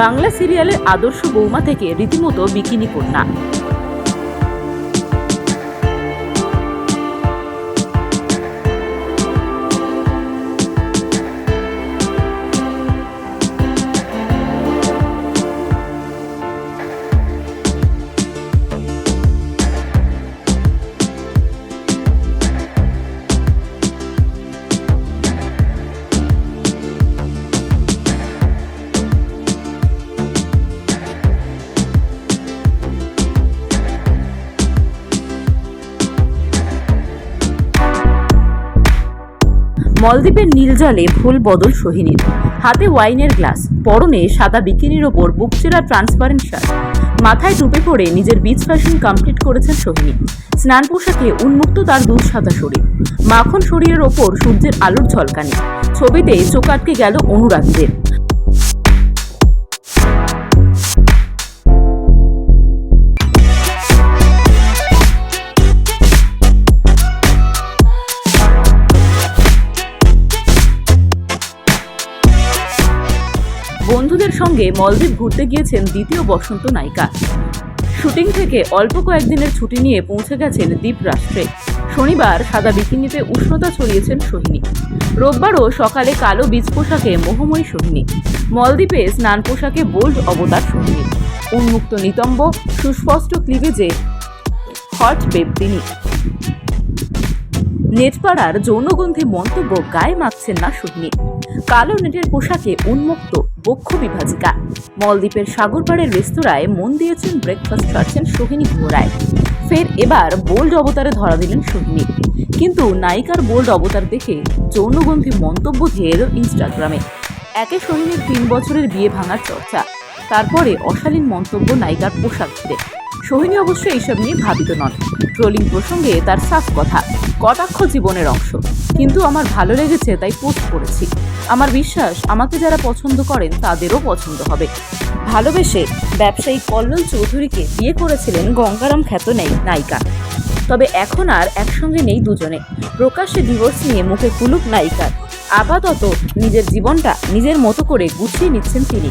বাংলা সিরিয়ালের আদর্শ বৌমা থেকে রীতিমতো বিকিনি কন্যা। মলদ্বীপের নীল জলে ফুল বদল সোহিনীর। হাতে ওয়াইনের গ্লাস, পরনে সাদা বিকিনির ওপর বুকচেরা ট্রান্সপারেন্ট শার্ট। মাথায় টুপে পড়ে নিজের বিচ ফ্যাশন কমপ্লিট করেছেন সোহিনী। স্নান পোশাকে উন্মুক্ত তার দুধ সাদা শরীর। মাখন শরীরের ওপর সূর্যের আলোর ঝলকানি। ছবিতে চোখ আটকে গেল অনুরাগীদের। বন্ধুদের সঙ্গে মলদ্বীপ ঘুরতে গিয়েছেন দ্বিতীয় বসন্ত নায়িকা। শুটিং থেকে অল্প কয়েকদিনের ছুটি নিয়ে পৌঁছে গেছেন দ্বীপ রাষ্ট্রে। শনিবার সাদা বিকিনিতে উষ্ণতা ছড়িয়েছেন সোহিনী। রোববারও সকালে কালো বীজ পোশাকে মোহময়ী সোহিনী। মলদ্বীপে স্নান পোশাকে বোল্ড অবতার সোহিনী। উন্মুক্ত নিতম্ব, সুস্পষ্ট ক্লিভেজে হট বেব তিনি। নেটপাড়ার যৌনগন্ধি মন্তব্য গায়ে মাখছেন না সোহিনী। কালো নেটের পোশাকে উন্মুক্ত। বক্ষ বিভাজিকা। মলদ্বীপের সাগরপাড়ের রেস্তোরাঁয় মন দিয়েছেন ব্রেকফাস্ট সারছেন সোহিনী ঘোড়ায় ফের এবার বোল্ড অবতারে ধরা দিলেন সোহিনী। কিন্তু নায়িকার বোল্ড অবতার দেখে যৌনগন্ধি মন্তব্য ধেয়ে এলো ইনস্টাগ্রামে একে সোহিনীর তিন বছরের বিয়ে ভাঙার চর্চা। তারপরে অশালীন মন্তব্য নায়িকার পোশাক ঘিরে। সোহিনী অবশ্য এইসব নিয়ে ভাবিত নন। ট্রোলিং প্রসঙ্গে তার সাফ কথা, কটাক্ষ জীবনের অংশ। কিন্তু আমার ভালো লেগেছে তাই পোস্ট করেছি। আমার বিশ্বাস, আমাকে যারা পছন্দ করেন তাদেরও পছন্দ হবে। ভালোবেসে ব্যবসায়ী কল্লোল চৌধুরীকে বিয়ে করেছিলেন গঙ্গারাম খ্যাত নেই, নায়িকা। তবে এখন আর একসঙ্গে নেই দুজনে। প্রকাশ্যে ডিভোর্স নিয়ে মুখে কুলুক নায়িকার। আপাতত নিজের জীবনটা নিজের মতো করে গুছিয়ে নিচ্ছেন তিনি।